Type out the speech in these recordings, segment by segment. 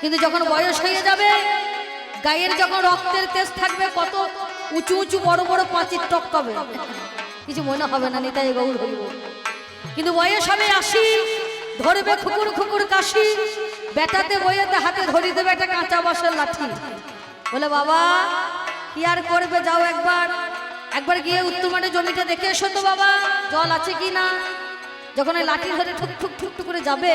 কিন্তু যখন বয়স হয়ে যাবে, গায়ের যখন রক্তের তেজ থাকবে, কত উঁচু উঁচু, বড় বড় পাঁচির টপকাবে কিছু মনে হবে না, নিতাই গৌর হইব। কিন্তু বয়স হবে আসি ধরবে খুকুর খুকুর কাশি, বেটাতে বইয়াতে হাতে ধরি দেবে একটা কাঁচা বাঁশের লাঠি। বলে, বাবা, কি আর করবে? যাও একবার। একবার গিয়ে উত্তমাটে জমিটা দেখে এসো তো, বাবা। জল আছে কি না? যখন ওই লাঠি ধরে ঠুক ঠুক ঠুক করে যাবে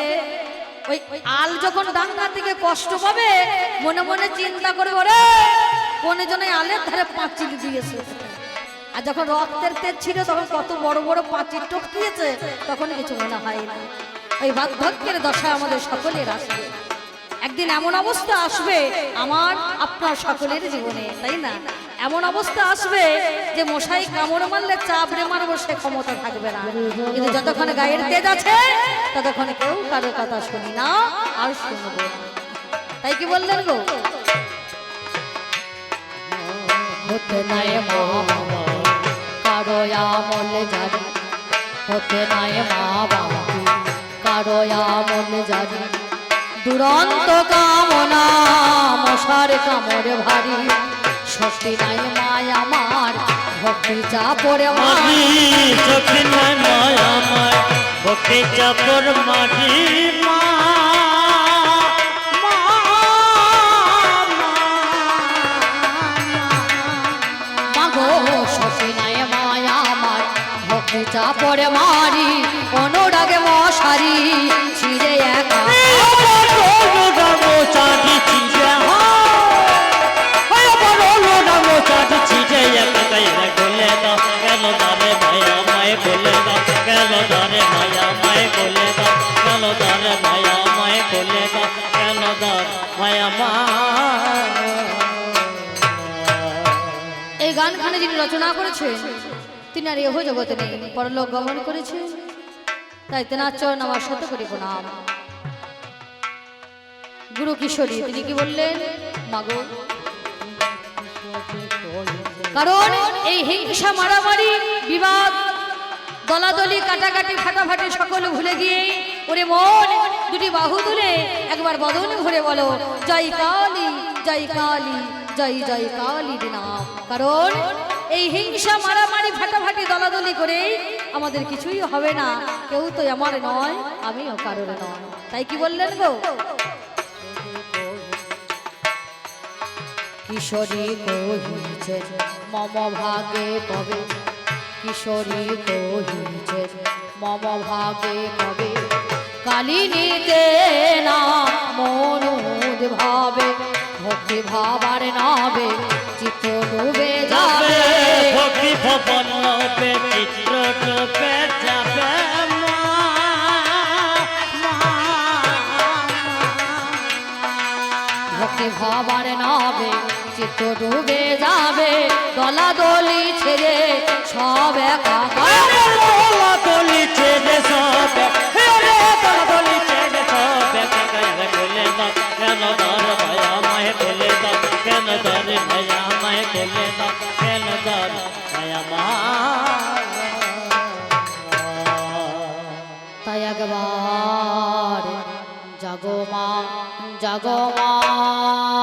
ওই আল যখন ডাঙ্গা থেকে কষ্ট পাবে, মনে মনে চিন্তা করে ওরে কোন জনে আলের ধারে পাঁচিল দিয়েছে। আর যখন রক্তের তেজ ছিল, তখন কত বড় বড় পাঁচিল টপকিয়েছে, তখন কিছু মনে হয় না। ওই বার্ধক্যের দশা আমাদের সকলের আসবে। একদিন এমন অবস্থা আসবে আমার আপনার সকলের জীবনে, তাই না? এমন অবস্থা আসবে যে মশাই কামড় মারলে চাপড়ে মারবো সে ক্ষমতা থাকবে না। কিন্তু যতক্ষণ গায়ের তেজ আছে, ততক্ষণ কেউ কারও কথা শুনি না আর শুনব তাই কি বললেন গো? হতে নাই বাবা কারও আমল জানি। হতে নাই মা বাবা কারও আমল জানি। দুরন্ত কামনা মশার কামড় ভারী। সত্যি নাই মায় আমার ভক্তি চাপড়ে মাটি মারি। চোখে নয় মায়া মায় বকে চাপর মাটি মা। মা, মা। মাগো শশী নাই মায়া আমার ভক্তি চাপড়ে মারি। অনুরাগে মশারি ছিঁড়ে একা এই গানখানে যিনি রচনা করেছেন তিনি আর এহ জগতে নেই, পরলোক গমন করেছেন তাই তেনার চরণ আমার শত করি প্রণাম। গুরু কিশোরী, তিনি কি বললেন? মাগো কারণ এই হিংসা মারামারি, বিবাদ, দলাদলি, কাটাকাটি, ফাটাফাটি সকল ভুলে গিয়ে ওরে মন দুটি বাহু তুলে একবার বদন ভরে বলো, জয় কালী জয় কালী জয় জয় কালী নাম কারণ এই হিংসা, মারামারি, ফাটাফাটি, দলাদলি করে আমাদের কিছুই হবে না। কেউ তো আমার নয়, আমিও কারোর নয়। তাই কি বললেন গো? কিশোরী কহিছে, মম ভাগে কবে? কিশোরী কহিছে, মম ভাগে কবে? কালিনীতে না মনুদ ভাবে ভক্তি ভাবার নাবে চিত্ত ডুবে যাবে। ভক্তি ভবন লোপে চিত্র টোপে যাবে ভক্তি ভাবার নাবে চিত্ত ডুবে যাবে। দলা দলি ছেড়ে সব একা দলি ছেড়ে সব দলি ছেড়ে সব বলে দাও তাই একবার জগমা মা।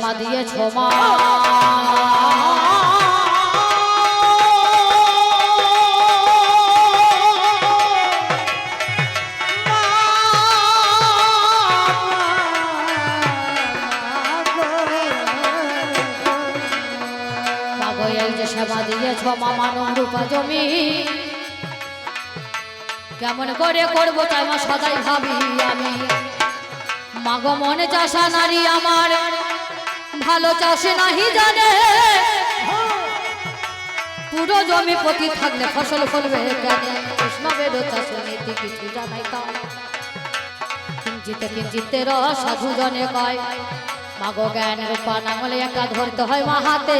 জামা দিয়েছ মা সেবা কেমন করে করব তাই মা সদাই ভাবি আমি। মাগো মনে চাষা নারী আমার। ভালো চাষে নাহি জানে। পুরো জমি প্রতি থাকলে ফসল ফলবে কেন? কৃষ্ণবের চাষে নীতি কিছু জানাই তা কিঞ্চিতে কিঞ্চিতে সাধু জনে কয়। মাগো জ্ঞান রূপা নাঙলে একা ধরতে হয় মা হাতে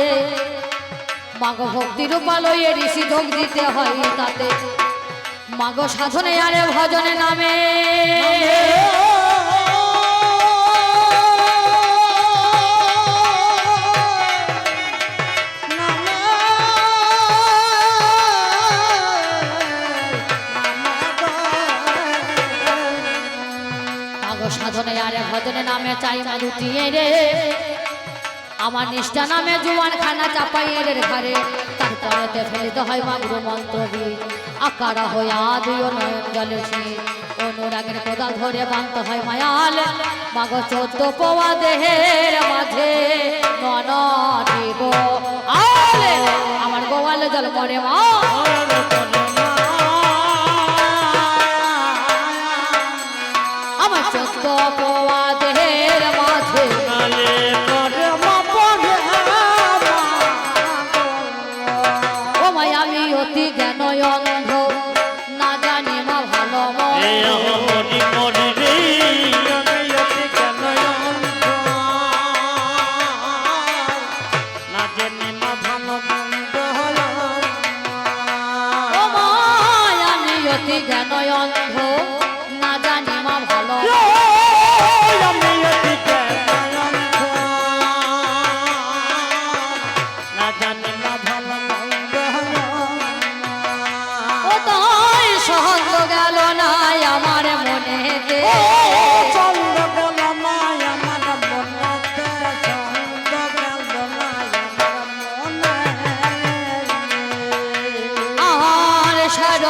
মাগো ভক্তি রূপা লইয়ে ঋষি ঢোক দিতে হয় তাতে। মাগো সাধনে আরে ভজনে নামে। ভজনে নামে চাই মা দুটিয়ে রে। আমার নিষ্ঠা নামে জুয়ান খানা চাপাইয়ে রে ঘরে তারপরেতে ফেলতে হয় মাগুর মন্ত্রবি। আকারা হয়ে আদিও নয়ন জলে অনুরাগের কোদাল ধরে বাঁধতে হয় মায়াল। মাগো চোদ্দ পোয়া দেহের মাঝে আলে, আমার গোয়ালে জল মরে মা। আমি অতি জ্ঞান অন্ধ।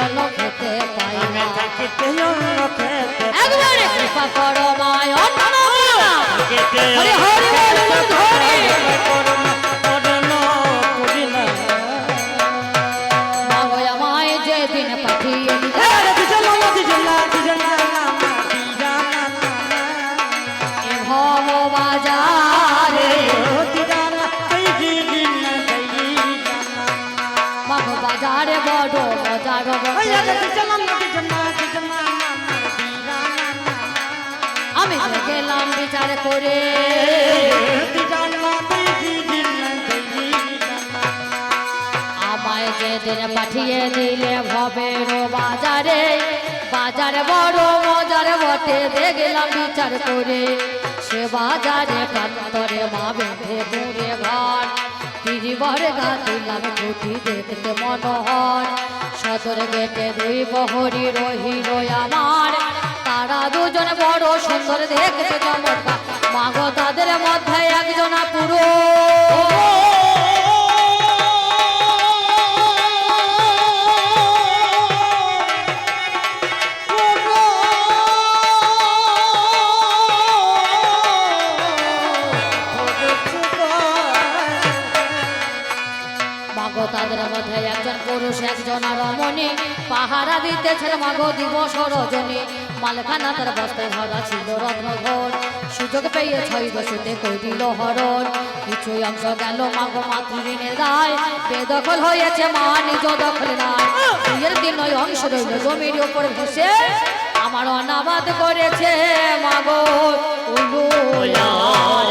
অন্য খেতে পাই না একবারে কৃপা করো মায় অন্য হরি হরি বল ধরে মাগো আমায় যেদিন বিচার করে। আমায় যেদিন পাঠিয়ে দিলে ভবের বাজারে, বাজার বড় মজার বটে, দেখলাম বিচার করে। সে বাজারে প্রান্তরে মা বেঁধে মুড়ে ঘর, তিরিবার গা খুঁটি দেখতে মনোহর। সদর গেটে দুই বহরি রহিল আমার তারা দুজন বড় সুন্দর দেখতে চমৎকার। মাগো তাদের মধ্যে একজনা পুরো পাহারা দিতেছেন মাগো দিবস রজনী। মালখানা তার বস্তায় ভরা ছিল রত্নঘর। সুযোগ পেয়ে ছয় বসেতে করিল হরণ। কিছু অংশ গেল মাগো মাতৃঋণের গায় বেদখল হয়েছে মা, নিজ দখল নাই। দুইয়ের দিন ওই অংশ রইল জমির উপর ভেসে আমার অনাবাদ করেছে মাগো। উলু আমার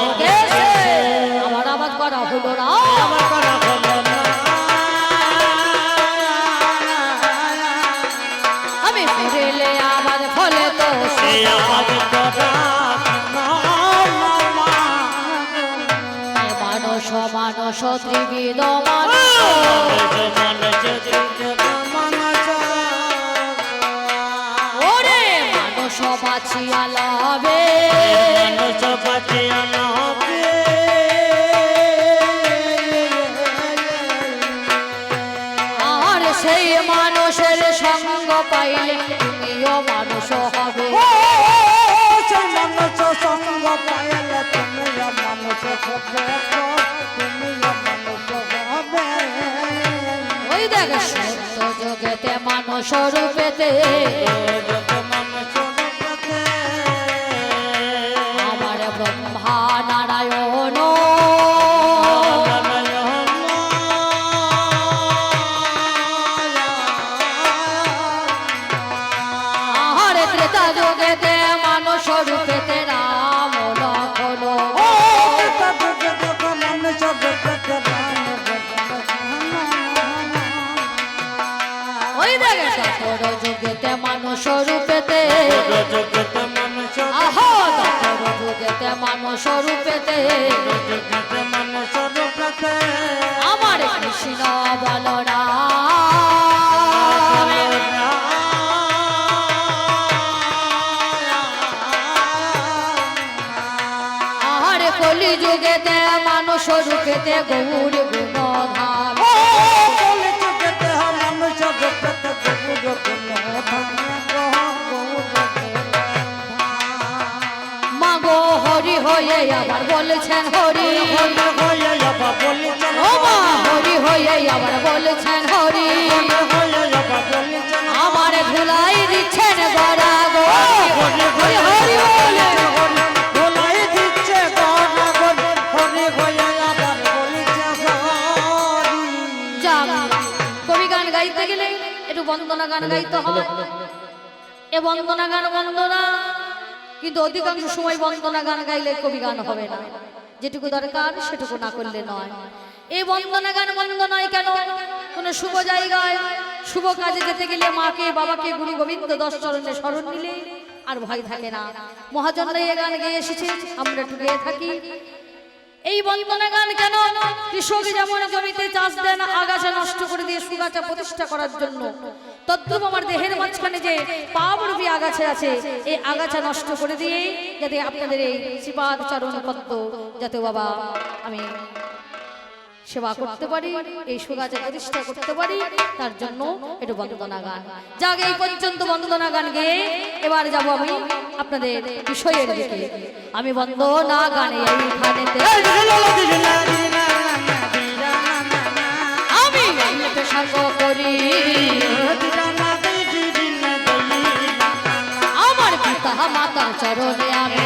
মানুষ বাছিয়া লাভে আর সেই মানুষের সঙ্গ পাইলে তুমিও মানুষ হবে। ওই দেখ সত্য যোগেতে মানুষ রূপেতে সত্য যোগেতে মানুষ রূপেতে। আমার কৃষ্ণ বলরা কলি মানুষ রূপেতে গৌর গুণধাম মাগো হরি হয়ে আবার বলেছেন হরি। ও মা হরি হয়ে আবার বলছেন হরি। আমার ধুলাই দিচ্ছেন গড়া গো। হরি হরি বলে গাইতে গেলে একটু বন্দনা গান গাইতে হয়। এ বন্দনা গান বন্দনা। কিন্তু অধিকাংশ সময় বন্দনা গান গাইলে কবি গান হবে না। যেটুকু দরকার সেটুকু না করলে নয়। এই বন্দনা গান বন্ধ নয় কেন? কোন শুভ জায়গায় শুভ কাজে যেতে গেলে মাকে, বাবাকে, গুরু গোবিন্দ দশ চরণে স্মরণ নিলে আর ভয় থাকে না। মহাজনরা এ গান গেয়ে এসেছে, আমরা একটু গেয়ে থাকি। এই বন্দনা গান কেন? কৃষক যেমন জমিতে চাষ দেন আগাছা নষ্ট করে দিয়ে সুগাছা প্রতিষ্ঠা করার জন্য। তদ্রুপ আমার দেহের মাঝখানে যে পাবরূপী আগাছা আছে, এই আগাছা নষ্ট করে দিয়ে যাতে আপনাদের এই শ্রীপাদ চরণ পদ্ম যাতে বাবা আমি সেবা করতে পারি এই সুগাছা প্রতিষ্ঠা করতে পারি তার জন্য একটু বন্দনা গান। যাক এই পর্যন্ত বন্দনা গান গেয়ে এবার যাব আমি আপনাদের বিষয়ের দিকে। আমি বন্দনা গানে এইখানেতে আমি সঙ্গ করি। আমার পিতা মাতার চরণে আমি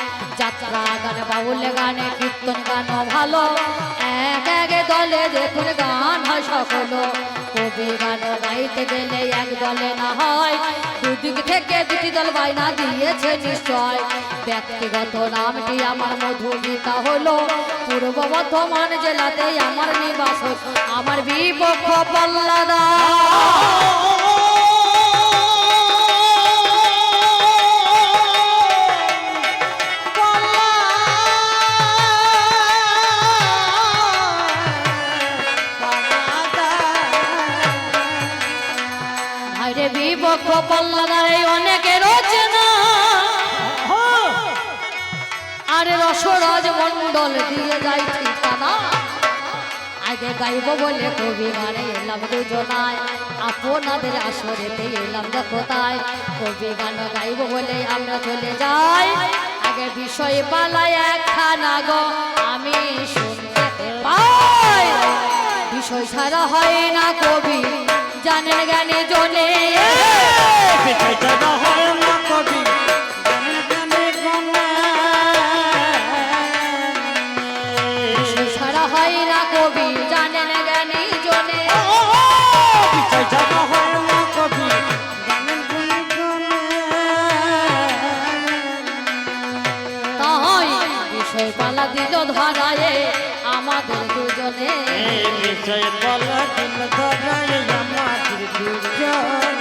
যাত্রা গান, বাউল গানে, কীর্তন গান ভালো। এক এক দলে দেখুন গান হয় সকল। কবি গান গাইতে গেলে এক দলে না হয়। দুদিক থেকে দুটি দল বাইনা দিয়েছে নিশ্চয়। ব্যক্তিগত নামটি আমার মধুমিতা হলো। পূর্ব বর্ধমান জেলাতে আমার নিবাস। আমার বিপক্ষ পাল্লাদা। মন্ডল দিয়ে যাই ঠিকানা। আগে গাইব বলে কবি গানে এলাম দুজনায়। আপনাদের আসরেতে এলাম তাই কবি গান গাইব বলে আমরা চলে যাই। আগে বিষয় পালায় একখানা গো, আমি শুনতে পাই। বিষয় ছাড়া হয় না কবি, জানেন জ্ঞানে জনে বিষয় বলা দিন ধরায় আমাদের দুজন।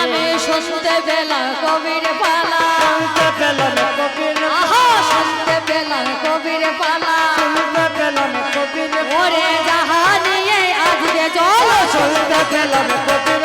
আমি শুনতে পেলাম কবির পালা। শুনতে পেলাম কবির আহা শুনতে পেলাম কবির পালা। শুনতে পেলাম কবির ওরে যাহা নিয়ে আজকে চলো শুনতে পেলাম কবির